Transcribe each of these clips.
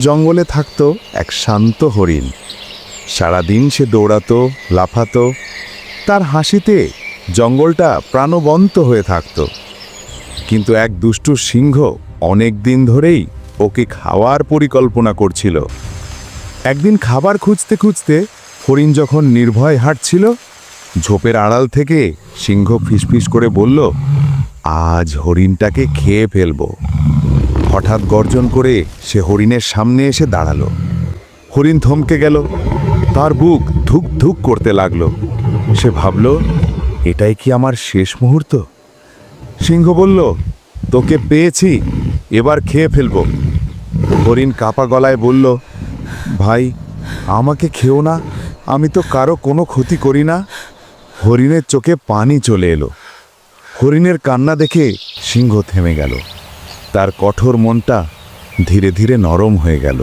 জঙ্গলে থাকতো এক শান্ত হরিণ। সারাদিন সে দৌড়াতো, লাফাতো। তার হাসিতে জঙ্গলটা প্রাণবন্ত হয়ে থাকতো। কিন্তু এক দুষ্টু সিংহ অনেক দিন ধরেই ওকে খাওয়ার পরিকল্পনা করছিল। একদিন খাবার খুঁজতে খুঁজতে হরিণ যখন নির্ভয় হাঁটছিল, ঝোপের আড়াল থেকে সিংহ ফিসফিস করে বলল, আজ হরিণটাকে খেয়ে ফেলব। হঠাৎ গর্জন করে সে হরিণের সামনে এসে দাঁড়াল। হরিণ থমকে গেল। তার বুক ধুক ধুক করতে লাগল। সে ভাবল, এটাই কি আমার শেষ মুহূর্ত? সিংহ বলল, তোকে পেয়েছি, এবার খেয়ে ফেলব। হরিণ কাপা গলায় বলল, ভাই, আমাকে খেও না, আমি তো কারও কোনো ক্ষতি করি না। হরিণের চোখে পানি চলে এলো। হরিণের কান্না দেখে সিংহ থেমে গেল। তার কঠোর মনটা ধীরে ধীরে নরম হয়ে গেল।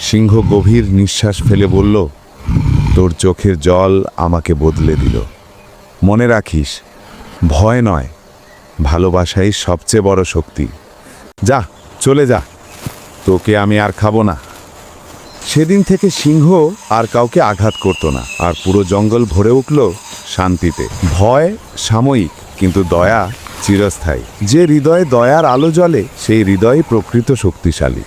সিংহ গভীর নিঃশ্বাস ফেলে বলল, তোর চোখের জল আমাকে বদলে দিল। মনে রাখিস, ভয় নয়, ভালোবাসাই সবচেয়ে বড় শক্তি। যা, চলে যা, তোকে আমি আর খাব না। সেদিন থেকে সিংহ আর কাউকে আঘাত করত না, আর পুরো জঙ্গল ভরে উঠল শান্তিতে। ভয় সাময়িক, কিন্তু দয়া চিরস্থায়ী। যে হৃদয়ে দয়ার আলো জ্বলে সেই হৃদয় প্রকৃত শক্তিশালী।